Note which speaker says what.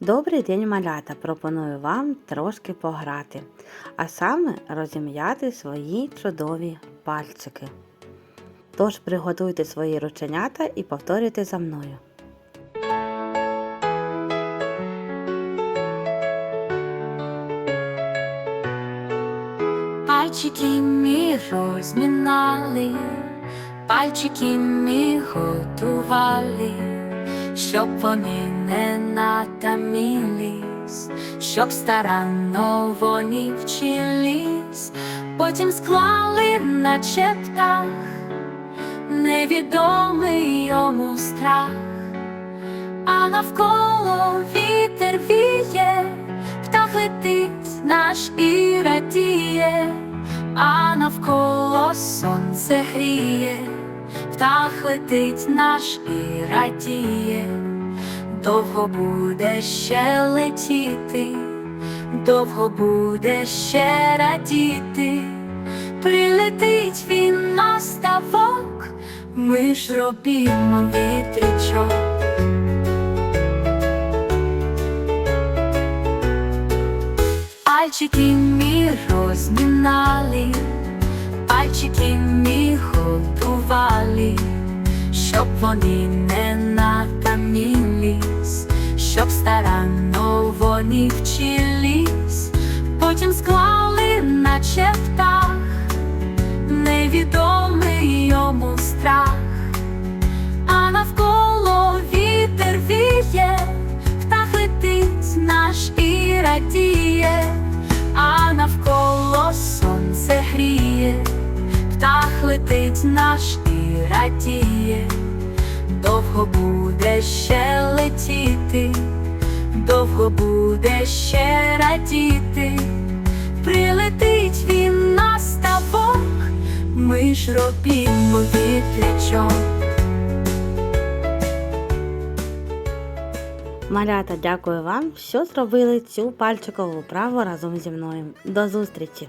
Speaker 1: Добрий день, малята! Пропоную вам трошки пограти, а саме розім'яти свої чудові пальчики. Тож приготуйте свої рученята і повторюйте за мною.
Speaker 2: Пальчики мі розмінали, пальчики мі готували, щоб вони не натамілись, щоб старанно вони вчились, потім склали наче птах, невідомий йому страх, а навколо вітер віє, птах летить наш і радіє, а навколо сонце гріє, птах летить наш і радіє, довго буде ще летіти, довго буде ще радіти, прилетить він на ставок, ми ж робімо вітрячок. Пальчики мі розмінали, пальчики мі щоб вони не натамілись, щоб старанно вони вчились, потім склали наче птах, невідомий йому страх, а навколо вітер віє, птах летить наш і радіє, а навколо сонце гріє, птах летить наш і радіє, довго буде ще летіти, довго буде ще радіти, прилетить він на ставок, ми ж робімо вітрячок.
Speaker 1: Малята, дякую вам, що зробили цю пальчикову вправу разом зі мною. До зустрічі!